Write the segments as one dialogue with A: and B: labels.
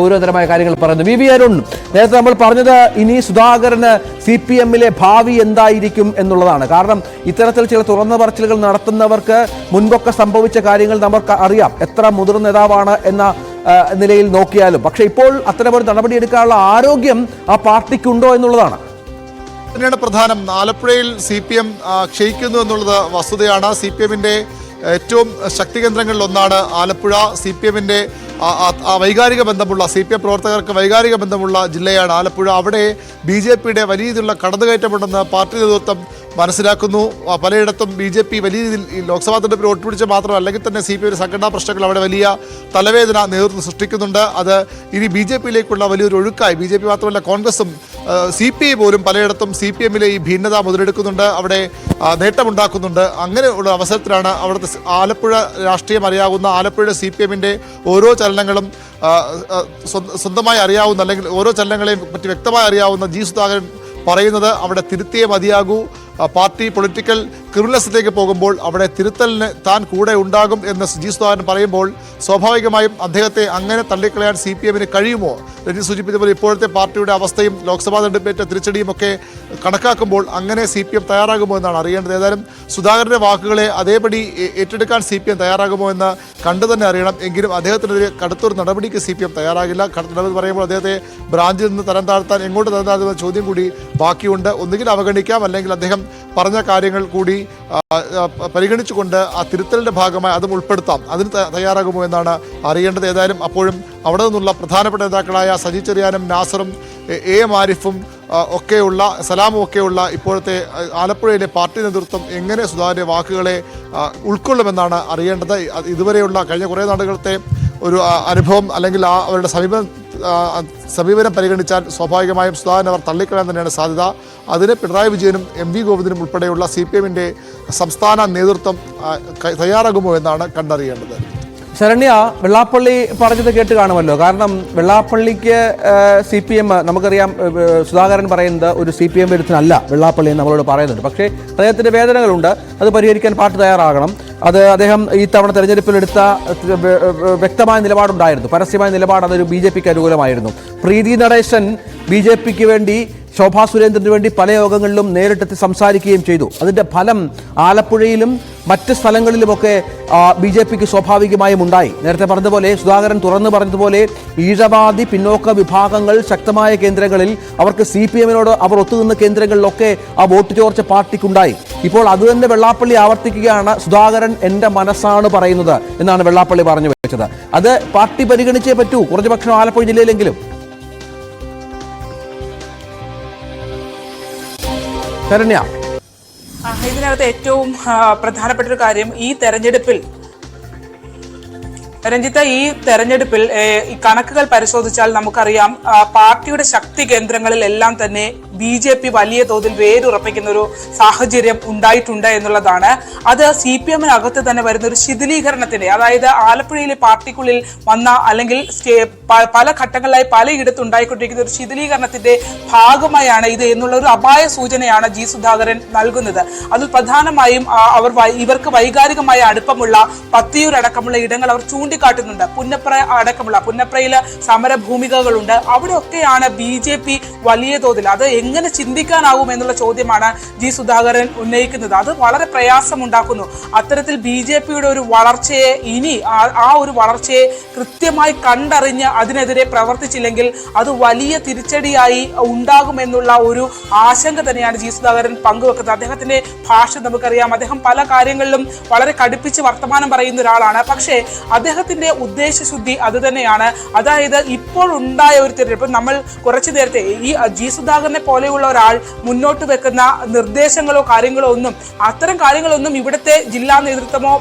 A: ഗൗരവതരമായ കാര്യങ്ങൾ പറയുന്നു. വി വി അരുൺ നേരത്തെ നമ്മൾ പറഞ്ഞത് ഇനി സുധാകരന് സി പി എമ്മിലെ ഭാവി എന്തായിരിക്കും എന്നുള്ളതാണ്. കാരണം ഇത്തരത്തിൽ ചില തുറന്ന പറച്ചിലുകൾ നടത്തുന്നവർക്ക് മുൻപൊക്കെ സംഭവിച്ച കാര്യങ്ങൾ നമുക്ക് അറിയാം. എത്ര മുതിർന്ന നേതാവാണ് എന്ന നിലയിൽ നോക്കിയാലും. പക്ഷെ ഇപ്പോൾ അത്തരമൊരു നടപടിയെടുക്കാനുള്ള ആരോഗ്യം ആ പാർട്ടിക്കുണ്ടോ എന്നുള്ളതാണ്.
B: തന്നെയാണ് പ്രധാനം. ആലപ്പുഴയിൽ സി പി എം ക്ഷയിക്കുന്നു എന്നുള്ളത് വസ്തുതയാണ്. സി പി എമ്മിന്റെ ഏറ്റവും ശക്തി കേന്ദ്രങ്ങളിൽ ഒന്നാണ് ആലപ്പുഴ. സി പി എമ്മിന്റെ വൈകാരിക ബന്ധമുള്ള സി പി എം പ്രവർത്തകർക്ക് വൈകാരിക ബന്ധമുള്ള ജില്ലയാണ് ആലപ്പുഴ. അവിടെ ബി ജെ പിയുടെ വലിയ രീതിയിലുള്ള കടന്നുകയറ്റമുണ്ടെന്ന് പാർട്ടി നേതൃത്വം മനസ്സിലാക്കുന്നു. പലയിടത്തും ബി ജെ പി വലിയ രീതിയിൽ ഈ ലോക്സഭാ തെരഞ്ഞെടുപ്പിൽ ഒട്ടുപിടിച്ച മാത്രം അല്ലെങ്കിൽ തന്നെ സി പി ഒരു സംഘടനാ പ്രശ്നങ്ങൾ അവിടെ വലിയ തലവേദന നേതൃത്വം സൃഷ്ടിക്കുന്നുണ്ട്. അത് ഇനി ബി ജെ പിയിലേക്കുള്ള വലിയൊരു ഒഴുക്കായി ബി ജെ പി മാത്രമല്ല കോൺഗ്രസും സി പി ഐ പോലും പലയിടത്തും സി പി എമ്മിലെ ഈ ഭിന്നത മുതലെടുക്കുന്നുണ്ട്. അവിടെ നേട്ടമുണ്ടാക്കുന്നുണ്ട്. അങ്ങനെയുള്ള അവസരത്തിലാണ് അവിടുത്തെ ആലപ്പുഴ രാഷ്ട്രീയം അറിയാവുന്ന ആലപ്പുഴയുടെ സി പി എമ്മിന്റെ ഓരോ ചലനങ്ങളും സ്വന്തമായി അറിയാവുന്ന അല്ലെങ്കിൽ ഓരോ ചലനങ്ങളെയും പറ്റി വ്യക്തമായി അറിയാവുന്ന ജി സുധാകരൻ പറയുന്നത് അവിടെ തിരുത്തിയേ മതിയാകൂ. പാർട്ടി പൊളിറ്റിക്കൽ ക്രിമിനൽസിലേക്ക് പോകുമ്പോൾ അവിടെ തിരുത്തലിന് താൻ കൂടെ ഉണ്ടാകും എന്ന് സുജി സുധാകരൻ പറയുമ്പോൾ സ്വാഭാവികമായും അദ്ദേഹത്തെ അങ്ങനെ തള്ളിക്കളയാൻ സി പി എമ്മിന് കഴിയുമോ? രഞ്ജി സൂചിപ്പിച്ചതുപോലെ ഇപ്പോഴത്തെ പാർട്ടിയുടെ അവസ്ഥയും ലോക്സഭാ തെരഞ്ഞെടുപ്പേറ്റ തിരിച്ചടിയും ഒക്കെ കണക്കാക്കുമ്പോൾ അങ്ങനെ സി പി എം തയ്യാറാകുമോ എന്നാണ് അറിയേണ്ടത്. ഏതായാലും സുധാകരന്റെ വാക്കുകളെ അതേപടി ഏറ്റെടുക്കാൻ സി പി എം തയ്യാറാകുമോ എന്ന് കണ്ടു തന്നെ അറിയണം. എങ്കിലും അദ്ദേഹത്തിനെതിരെ കടുത്തൊരു നടപടിക്ക് സി പി എം തയ്യാറാകില്ല. നടപടി പറയുമ്പോൾ അദ്ദേഹത്തെ ബ്രാഞ്ചിൽ നിന്ന് തരം താഴ്ത്താൻ എങ്ങോട്ട് തരം താഴ്ത്തുന്ന ചോദ്യം കൂടി ബാക്കിയുണ്ട്. ഒന്നുകിൽ അവഗണിക്കാം അല്ലെങ്കിൽ അദ്ദേഹം പറഞ്ഞ കാര്യങ്ങൾ കൂടി പരിഗണിച്ചുകൊണ്ട് ആ തിരുത്തലിന്റെ ഭാഗമായി അതും ഉൾപ്പെടുത്താം. അതിന് തയ്യാറാകുമോ എന്നാണ് അറിയേണ്ടത്. ഏതായാലും അപ്പോഴും അവിടെ നിന്നുള്ള പ്രധാനപ്പെട്ട നേതാക്കളായ സജി ചെറിയാനും നാസറും എ- എ ആരിഫും ഒക്കെയുള്ള സലാമും ഒക്കെയുള്ള ഇപ്പോഴത്തെ ആലപ്പുഴയിലെ പാർട്ടി നേതൃത്വം എങ്ങനെ സുധാകരന്റെ വാക്കുകളെ ഉൾക്കൊള്ളുമെന്നാണ് അറിയേണ്ടത്. ഇതുവരെയുള്ള കഴിഞ്ഞ കുറേ നാടുകളത്തെ ഒരു അനുഭവം അല്ലെങ്കിൽ ആ അവരുടെ സമീപനം സമീപനം പരിഗണിച്ചാൽ സ്വാഭാവികമായും സുധാകരൻ അവർ തള്ളിക്കളയാൻ തന്നെയാണ് സാധ്യത. അതിന് പിണറായി വിജയനും എം വി ഗോവിന്ദനും ഉൾപ്പെടെയുള്ള സി പി എമ്മിന്റെ സംസ്ഥാന നേതൃത്വം തയ്യാറാകുമോ എന്നാണ് കണ്ടറിയേണ്ടത്.
A: ശരണ്യ വെള്ളാപ്പള്ളി പറഞ്ഞത് കേട്ട് കാണുമല്ലോ. കാരണം വെള്ളാപ്പള്ളിക്ക് സി പി എം നമുക്കറിയാം സുധാകരൻ പറയുന്നത് ഒരു സി പി എം വിരുദ്ധനല്ല. വെള്ളാപ്പള്ളി നമ്മളോട് പറയുന്നുണ്ട്. പക്ഷേ അദ്ദേഹത്തിന്റെ വേദനകളുണ്ട്. അത് പരിഹരിക്കാൻ പാർട്ടി തയ്യാറാകണം. അത് അദ്ദേഹം ഈ തവണ ഏഹ്, വ്യക്തമായ നിലപാടുണ്ടായിരുന്നു. പരസ്യമായ നിലപാട് അതൊരു ബി ജെ പിക്ക് അനുകൂലമായിരുന്നു. പ്രീതി നടേശൻ ബി ജെ പിക്ക് വേണ്ടി ശോഭാ സുരേന്ദ്രന് വേണ്ടി പല യോഗങ്ങളിലും നേരിട്ടെത്തി സംസാരിക്കുകയും ചെയ്തു. അതിന്റെ ഫലം ആലപ്പുഴയിലും മറ്റ് സ്ഥലങ്ങളിലുമൊക്കെ ബി ജെ പിക്ക് സ്വാഭാവികമായും ഉണ്ടായി. നേരത്തെ പറഞ്ഞതുപോലെ സുധാകരൻ തുറന്നു പറഞ്ഞതുപോലെ ഈഴവാദി പിന്നോക്ക വിഭാഗങ്ങൾ ശക്തമായ കേന്ദ്രങ്ങളിൽ അവർക്ക് സി പി എമ്മിനോട് അവർ ഒത്തുനിന്ന കേന്ദ്രങ്ങളിലൊക്കെ ആ വോട്ട് ചോർച്ച പാർട്ടിക്കുണ്ടായി. ഇപ്പോൾ അത് തന്നെ വെള്ളാപ്പള്ളി ആവർത്തിക്കുകയാണ് സുധാകരൻ എന്റെ മനസ്സാണ് പറയുന്നത് എന്നാണ് വെള്ളാപ്പള്ളി പറഞ്ഞു വെച്ചത്. അത് പാർട്ടി പരിഗണിച്ചേ പറ്റൂ. കുറച്ച് പക്ഷം ആലപ്പുഴ ജില്ലയിലെങ്കിലും. ശരണ്യ.
C: ഇതിനകത്ത് ഏറ്റവും പ്രധാനപ്പെട്ട ഒരു കാര്യം ഈ തെരഞ്ഞെടുപ്പിൽ രഞ്ജിത്ത ഈ തെരഞ്ഞെടുപ്പിൽ കണക്കുകൾ പരിശോധിച്ചാൽ നമുക്കറിയാം പാർട്ടിയുടെ ശക്തി കേന്ദ്രങ്ങളിൽ എല്ലാം തന്നെ ബി ജെ പി വലിയ തോതിൽ വേരുറപ്പിക്കുന്ന ഒരു സാഹചര്യം ഉണ്ടായിട്ടുണ്ട് എന്നുള്ളതാണ്. അത് സി പി എമ്മിനകത്ത് തന്നെ വരുന്ന ഒരു ശിഥിലീകരണത്തിന്റെ അതായത് ആലപ്പുഴയിലെ പാർട്ടിക്കുള്ളിൽ വന്ന അല്ലെങ്കിൽ പല ഘട്ടങ്ങളിലായി പലയിടത്തും ഉണ്ടായിക്കൊണ്ടിരിക്കുന്ന ഒരു ശിഥിലീകരണത്തിന്റെ ഭാഗമായാണ് ഇത് എന്നുള്ള ഒരു അപായ സൂചനയാണ് ജി സുധാകരൻ നൽകുന്നത്. അതിൽ പ്രധാനമായും അവർ ഇവർക്ക് വൈകാരികമായ അടുപ്പമുള്ള പത്തിയൂരടക്കമുള്ള ഇടങ്ങൾ അവർ ചൂണ്ടിക്കാട്ടുന്നുണ്ട്. പുന്നപ്ര അടക്കമുള്ള പുന്നപ്രയിൽ സമരഭൂമികകളുണ്ട്. അവിടെയൊക്കെയാണ് ബി ജെ പി വലിയ തോതിൽ. അത് എങ്ങനെ ചിന്തിക്കാനാവും എന്നുള്ള ചോദ്യമാണ് ജി സുധാകരൻ ഉന്നയിക്കുന്നത്. അത് വളരെ പ്രയാസമുണ്ടാക്കുന്നു. അത്തരത്തിൽ ബി ജെ പിയുടെ ഒരു വളർച്ചയെ ഇനി ആ- ഒരു വളർച്ചയെ കൃത്യമായി കണ്ടറിഞ്ഞ് അതിനെതിരെ പ്രവർത്തിച്ചില്ലെങ്കിൽ അത് വലിയ തിരിച്ചടിയായി ഉണ്ടാകുമെന്നുള്ള ഒരു ആശങ്ക തന്നെയാണ് ജി സുധാകരൻ പങ്കുവെക്കുന്നത്. അദ്ദേഹത്തിന്റെ ഭാഷ നമുക്കറിയാം. അദ്ദേഹം പല കാര്യങ്ങളിലും വളരെ കടുപ്പിച്ച് വർത്തമാനം പറയുന്ന ഒരാളാണ്. പക്ഷേ അദ്ദേഹത്തിന്റെ ഉദ്ദേശശുദ്ധി അത് തന്നെയാണ് അതായത് ഇപ്പോൾ ഉണ്ടായ ഒരു തിരഞ്ഞെടുപ്പ് നമ്മൾ കുറച്ചു നേരത്തെ ഈ ജി സുധാകരനെ പോലെയുള്ള ഒരാൾ മുന്നോട്ട് വെക്കുന്ന നിർദ്ദേശങ്ങളോ കാര്യങ്ങളോ ഒന്നും അത്തരം കാര്യങ്ങളൊന്നും ഇവിടുത്തെ ജില്ലാ നേതൃത്വമോ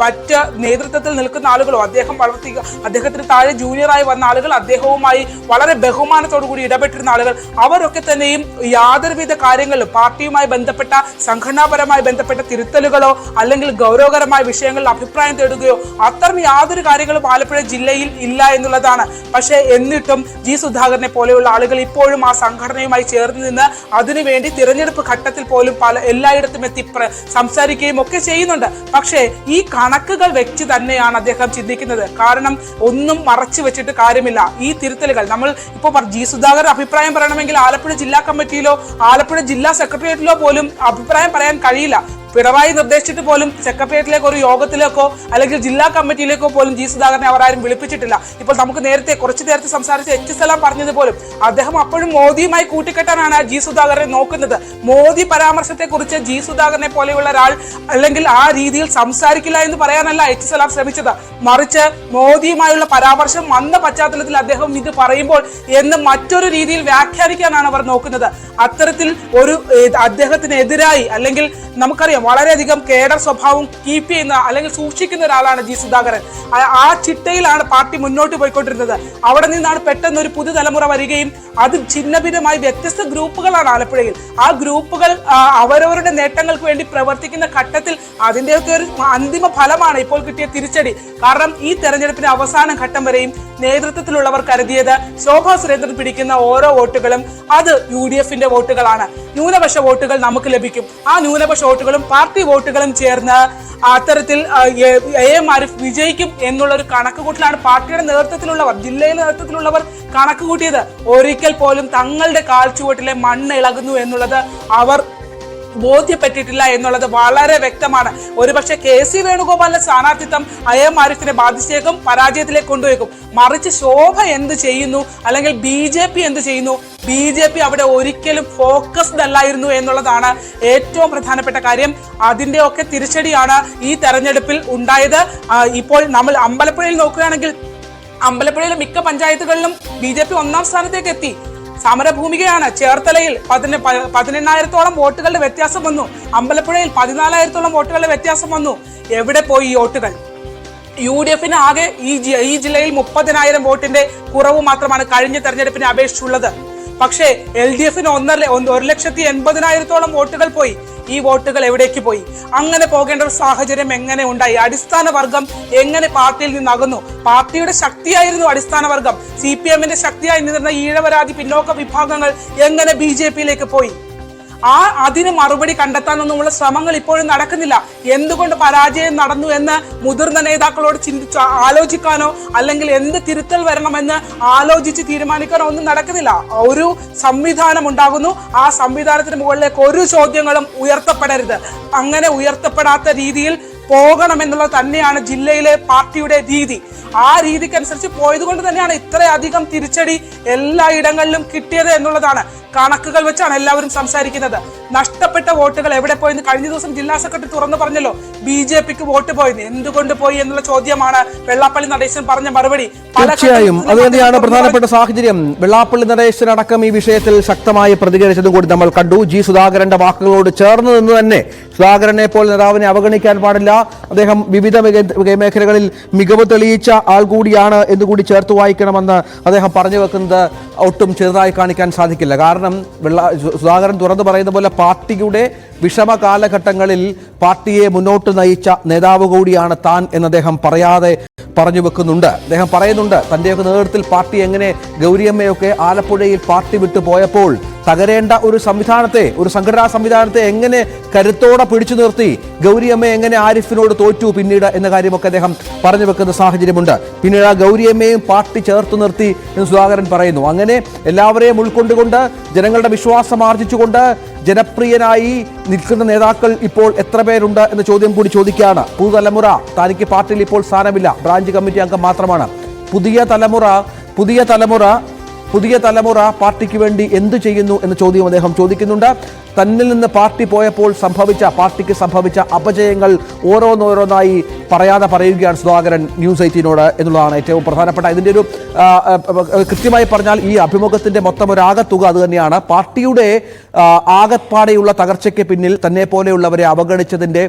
C: മറ്റ് നേതൃത്വത്തിൽ നിൽക്കുന്ന ആളുകളോ അദ്ദേഹം വളർത്തി അദ്ദേഹത്തിന് താഴെ ജൂനിയറായി വന്ന ആളുകൾ അദ്ദേഹവുമായി വളരെ ബഹുമാനത്തോടു കൂടി ഇടപെട്ടിരുന്ന ആളുകൾ അവരൊക്കെ തന്നെയും യാതൊരുവിധ കാര്യങ്ങളിലും പാർട്ടിയുമായി ബന്ധപ്പെട്ട സംഘടനാപരമായി ബന്ധപ്പെട്ട തിരുത്തലുകളോ അല്ലെങ്കിൽ ഗൗരവകരമായ വിഷയങ്ങളിൽ അഭിപ്രായം തേടുകയോ അത്തരം യാതൊരു കാര്യങ്ങളും ആലപ്പുഴ ജില്ലയിൽ ഇല്ല എന്നുള്ളതാണ്. പക്ഷേ എന്നിട്ടും ജി സുധാകരനെ പോലെയുള്ള ആളുകൾ ഇപ്പോഴും ആ സംഘടനയുമായി ചേർന്ന് നിന്ന് അതിനുവേണ്ടി തിരഞ്ഞെടുപ്പ് ഘട്ടത്തിൽ പോലും പല എല്ലായിടത്തും എത്തി സംസാരിക്കുകയും ഒക്കെ ചെയ്യുന്നുണ്ട്. പക്ഷേ ഈ കണക്കുകൾ വെച്ച് തന്നെയാണ് അദ്ദേഹം ചിന്തിക്കുന്നത്. കാരണം ഒന്നും മറച്ചു വെച്ചിട്ട് കാര്യമില്ല. ഈ തിരുത്തലുകൾ നമ്മൾ ഇപ്പൊ പറ- ജി സുധാകരൻ അഭിപ്രായം പറയണമെങ്കിൽ ആലപ്പുഴ ജില്ലാ കമ്മിറ്റിയിലോ ആലപ്പുഴ ജില്ലാ സെക്രട്ടേറിയറ്റിലോ പോലും അഭിപ്രായം പറയാൻ കഴിയില്ല. പിണറായി നിർദ്ദേശിച്ചിട്ട് പോലും സെക്രട്ടേറിയറ്റിലേക്ക് ഒരു യോഗത്തിലേക്കോ അല്ലെങ്കിൽ ജില്ലാ കമ്മിറ്റിയിലേക്കോ പോലും ജി സുധാകരനെ അവർ ആരും വിളിപ്പിച്ചിട്ടില്ല. ഇപ്പോൾ നമുക്ക് നേരത്തെ കുറച്ചു നേരത്തെ സംസാരിച്ച എച്ച് സലാം പറഞ്ഞത് പോലും അദ്ദേഹം അപ്പോഴും മോദിയുമായി കൂട്ടിക്കെട്ടാനാണ് ജി സുധാകരനെ നോക്കുന്നത്. മോദി പരാമർശത്തെ കുറിച്ച് ജി സുധാകരനെ പോലെയുള്ള ഒരാൾ അല്ലെങ്കിൽ ആ രീതിയിൽ സംസാരിക്കില്ല എന്ന് പറയാനല്ല എച്ച് സലാം ശ്രമിച്ചത്. മറിച്ച് മോദിയുമായുള്ള പരാമർശം വന്ന പശ്ചാത്തലത്തിൽ അദ്ദേഹം ഇത് പറയുമ്പോൾ എന്ന് മറ്റൊരു രീതിയിൽ വ്യാഖ്യാനിക്കാനാണ് അവർ നോക്കുന്നത്. അത്തരത്തിൽ ഒരു അദ്ദേഹത്തിനെതിരായി അല്ലെങ്കിൽ നമുക്കറിയാം വളരെയധികം കേഡർ സ്വഭാവം കീപ്പ് ചെയ്യുന്ന അല്ലെങ്കിൽ സൂക്ഷിക്കുന്ന ഒരാളാണ് ജി സുധാകരൻ. ആ- ചിട്ടയിലാണ് പാർട്ടി മുന്നോട്ട് പോയിക്കൊണ്ടിരുന്നത്. അവിടെ നിന്നാണ് പെട്ടെന്ന് ഒരു പുതുതലമുറ വരികയും അത് ഛിന്നഭിന്നമായി വ്യത്യസ്ത ഗ്രൂപ്പുകളാണ് ആലപ്പുഴയിൽ. ആ ഗ്രൂപ്പുകൾ അവരവരുടെ നേട്ടങ്ങൾക്ക് വേണ്ടി പ്രവർത്തിക്കുന്ന ഘട്ടത്തിൽ അതിന്റെയൊക്കെ ഒരു അന്തിമ ഫലമാണ് ഇപ്പോൾ കിട്ടിയ തിരിച്ചടി. കാരണം ഈ തെരഞ്ഞെടുപ്പിന്റെ അവസാന ഘട്ടം വരെയും നേതൃത്വത്തിലുള്ളവർ കരുതിയത് ശോഭാ സുരേന്ദ്രൻ പിടിക്കുന്ന ഓരോ വോട്ടുകളും അത് യു ഡി എഫിന്റെ വോട്ടുകളാണ്. ന്യൂനപക്ഷ വോട്ടുകൾ നമുക്ക് ലഭിക്കും. ആ ന്യൂനപക്ഷ വോട്ടുകളും പാർട്ടി വോട്ടുകളും ചേർന്ന് അത്തരത്തിൽ എ എ ആരിഫ് വിജയിക്കും എന്നുള്ള ഒരു കണക്കുകൂട്ടലാണ് പാർട്ടിയുടെ നേതൃത്വത്തിലുള്ളവർ ജില്ലയിലെ നേതൃത്വത്തിലുള്ളവർ കണക്ക് കൂട്ടിയത് ഒരിക്കൽ പോലും തങ്ങളുടെ കാൽച്ചുവട്ടിലെ മണ്ണ് ഇളകുന്നു എന്നുള്ളത് അവർ ബോധ്യപ്പെട്ടിട്ടില്ല എന്നുള്ളത് വളരെ വ്യക്തമാണ്. ഒരുപക്ഷെ കെ സി വേണുഗോപാലിന്റെ സ്ഥാനാർത്ഥിത്വം അയം ആരിഫിനെ ബാധിച്ചേക്കും പരാജയത്തിലേക്ക് കൊണ്ടുപോയേക്കും. മറിച്ച് ശോഭ എന്ത് ചെയ്യുന്നു? അല്ലെങ്കിൽ ബി ജെ പി എന്ത് ചെയ്യുന്നു? ബി ജെ പി അവിടെ ഒരിക്കലും ഫോക്കസ്ഡ് അല്ലായിരുന്നു എന്നുള്ളതാണ് ഏറ്റവും പ്രധാനപ്പെട്ട കാര്യം. അതിന്റെ ഒക്കെ തിരിച്ചടിയാണ് ഈ തെരഞ്ഞെടുപ്പിൽ ഉണ്ടായത്. ഇപ്പോൾ നമ്മൾ അമ്പലപ്പുഴയിൽ നോക്കുകയാണെങ്കിൽ അമ്പലപ്പുഴയിലെ മിക്ക പഞ്ചായത്തുകളിലും ബി ജെ പി ഒന്നാം സ്ഥാനത്തേക്ക് എത്തി. സമരഭൂമികയാണ്. ചേർത്തലയിൽ പതിന പതിനെണ്ണായിരത്തോളം വോട്ടുകളുടെ വ്യത്യാസം വന്നു. അമ്പലപ്പുഴയിൽ പതിനാലായിരത്തോളം വോട്ടുകളുടെ വ്യത്യാസം വന്നു. എവിടെ പോയി ഈ വോട്ടുകൾ? യു ഡി എഫിന് ആകെ ഈ ഈ ജില്ലയിൽ മുപ്പതിനായിരം വോട്ടിന്റെ കുറവ് മാത്രമാണ് കഴിഞ്ഞ തെരഞ്ഞെടുപ്പിനെ അപേക്ഷിച്ചുള്ളത്. പക്ഷേ എൽ ഡി എഫിന് ഒന്നര ഒരു ലക്ഷത്തി എൺപതിനായിരത്തോളം വോട്ടുകൾ പോയി. ഈ വോട്ടുകൾ എവിടേക്ക് പോയി? അങ്ങനെ പോകേണ്ട ഒരു സാഹചര്യം എങ്ങനെ ഉണ്ടായി? അടിസ്ഥാന വർഗം എങ്ങനെ പാർട്ടിയിൽ നിന്ന് അകന്നു പാർട്ടിയുടെ ശക്തിയായിരുന്നു അടിസ്ഥാന വർഗം. സി പി എമ്മിന്റെ ശക്തിയായി നിന്നിരുന്ന ഈഴവരാതി പിന്നോക്ക വിഭാഗങ്ങൾ എങ്ങനെ ബി ജെ പിയിലേക്ക് പോയി? ആ അതിന് മറുപടി കണ്ടെത്താനൊന്നുമുള്ള ശ്രമങ്ങൾ ഇപ്പോഴും നടക്കുന്നില്ല. എന്തുകൊണ്ട് പരാജയം നടന്നു എന്ന് മുതിർന്ന നേതാക്കളോട് ചിന്തിച്ച് ആലോചിക്കാനോ അല്ലെങ്കിൽ എന്ത് തിരുത്തൽ വരണമെന്ന് ആലോചിച്ച് തീരുമാനിക്കാനോ ഒന്നും നടക്കുന്നില്ല. ഒരു സംവിധാനം ഉണ്ടാകുന്നു. ആ സംവിധാനത്തിന് മുകളിലേക്ക് ഒരു ചോദ്യങ്ങളും ഉയർത്തപ്പെടരുത്. അങ്ങനെ ഉയർത്തപ്പെടാത്ത രീതിയിൽ പോകണമെന്നുള്ളത് തന്നെയാണ് ജില്ലയിലെ പാർട്ടിയുടെ രീതി. ആ രീതിക്കനുസരിച്ച് പോയത് കൊണ്ട് തന്നെയാണ് ഇത്രയധികം തിരിച്ചടി എല്ലായിടങ്ങളിലും കിട്ടിയത് എന്നുള്ളതാണ് കണക്കുകൾ വെച്ചാണ് എല്ലാവരും സംസാരിക്കുന്നത്. നഷ്ടപ്പെട്ട വോട്ടുകൾ എവിടെ പോയെന്ന് കഴിഞ്ഞ ദിവസം ജില്ലാ സെക്രട്ടറി തുറന്നു പറഞ്ഞല്ലോ ബി ജെ പിക്ക് വോട്ട് പോയെന്ന്. എന്തുകൊണ്ട് പോയി എന്നുള്ള ചോദ്യമാണ് വെള്ളാപ്പള്ളി നടേശൻ പറഞ്ഞ മറുപടി.
A: തീർച്ചയായും. അത് തന്നെയാണ് പ്രധാനപ്പെട്ട സാഹചര്യം. വെള്ളാപ്പള്ളി നടേശൻ അടക്കം ഈ വിഷയത്തിൽ ശക്തമായി പ്രതികരിച്ചതും കൂടി നമ്മൾ കണ്ടു. ജി സുധാകരന്റെ വാക്കുകളോട് ചേർന്ന് നിന്ന് തന്നെ സുധാകരനെ പോലെ നേതാവിനെ അവഗണിക്കാൻ പാടില്ല. അദ്ദേഹം വിവിധ മേഖലകളിൽ മികവ് തെളിയിച്ച ആൾ കൂടിയാണ് എന്നുകൂടി ചേർത്ത് വായിക്കണമെന്ന് അദ്ദേഹം പറഞ്ഞു വെക്കുന്നത് ഒട്ടും ചെറുതായി കാണിക്കാൻ സാധിക്കില്ല. കാരണം വെള്ള സുധാകരൻ തുറന്നു പറയുന്ന പോലെ പാർട്ടിയുടെ വിഷമ കാലഘട്ടങ്ങളിൽ പാർട്ടിയെ മുന്നോട്ട് നയിച്ച നേതാവ് കൂടിയാണ് താൻ എന്ന് അദ്ദേഹം പറയാതെ പറഞ്ഞു വെക്കുന്നുണ്ട്. അദ്ദേഹം പറയുന്നുണ്ട് തന്റെയൊക്കെ നേതൃത്വത്തിൽ പാർട്ടി എങ്ങനെ ഗൗരിയമ്മയൊക്കെ ആലപ്പുഴയിൽ പാർട്ടി വിട്ടു പോയപ്പോൾ തകരേണ്ട ഒരു സംവിധാനത്തെ ഒരു സംഘടനാ സംവിധാനത്തെ എങ്ങനെ കരുത്തോടെ പിടിച്ചു നിർത്തി ഗൗരിയമ്മ എങ്ങനെ ആരിഫിനോട് തോറ്റു പിന്നീട് എന്ന കാര്യമൊക്കെ അദ്ദേഹം പറഞ്ഞു വെക്കുന്ന സാഹചര്യമുണ്ട്. പിന്നീട് ആ ഗൗരിയമ്മയും പാർട്ടി ചേർത്ത് നിർത്തി എന്ന് സുധാകരൻ പറയുന്നു. അങ്ങനെ എല്ലാവരെയും ഉൾക്കൊണ്ടുകൊണ്ട് ജനങ്ങളുടെ വിശ്വാസം ആർജിച്ചുകൊണ്ട് ജനപ്രിയനായി നിൽക്കുന്ന നേതാക്കൾ ഇപ്പോൾ എത്ര പേരുണ്ട് എന്ന ചോദ്യം കൂടി ചോദിക്കുകയാണ്. പുതുതലമുറ തനിക്ക് പാർട്ടിയിൽ ഇപ്പോൾ സ്ഥാനമില്ല. ബ്രാഞ്ച് കമ്മിറ്റി അംഗം മാത്രമാണ്. പുതിയ തലമുറ പുതിയ തലമുറ പുതിയ തലമുറ പാർട്ടിക്ക് വേണ്ടി എന്ത് ചെയ്യുന്നു എന്ന ചോദ്യം അദ്ദേഹം ചോദിക്കുന്നുണ്ട്. തന്നിൽ നിന്ന് പാർട്ടി പോയപ്പോൾ സംഭവിച്ച പാർട്ടിക്ക് സംഭവിച്ച അപജയങ്ങൾ ഓരോന്നോരോന്നായി പറയാതെ പറയുകയാണ് സുധാകരൻ ന്യൂസ് എയ്റ്റീനോട് എന്നുള്ളതാണ് ഏറ്റവും പ്രധാനപ്പെട്ട. ഇതിന്റെ ഒരു കൃത്യമായി പറഞ്ഞാൽ ഈ അഭിമുഖത്തിന്റെ മൊത്തം ഒരു ആകത്തുക അത് തന്നെയാണ്. പാർട്ടിയുടെ ആകപ്പാടെയുള്ള തകർച്ചയ്ക്ക് പിന്നിൽ തന്നെ പോലെയുള്ളവരെ അവഗണിച്ചതിന്റെ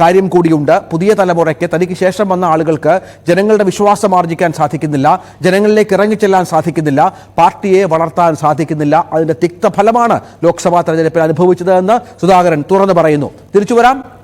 A: കാര്യം കൂടിയുണ്ട്. പുതിയ തലമുറയ്ക്ക് തനിക്ക് ശേഷം വന്ന ആളുകൾക്ക് ജനങ്ങളുടെ വിശ്വാസം ആർജിക്കാൻ സാധിക്കുന്നില്ല. ജനങ്ങളിലേക്ക് ഇറങ്ങിച്ചെല്ലാൻ സാധിക്കുന്നില്ല. പാർട്ടിയെ വളർത്താൻ സാധിക്കുന്നില്ല. അതിന്റെ തിക്തഫലമാണ് ലോക്സഭാ തെരഞ്ഞെടുപ്പിൽ അനുഭവിച്ചത് എന്ന് സുധാകരൻ തുറന്നു പറയുന്നു. തിരിച്ചു വരാം.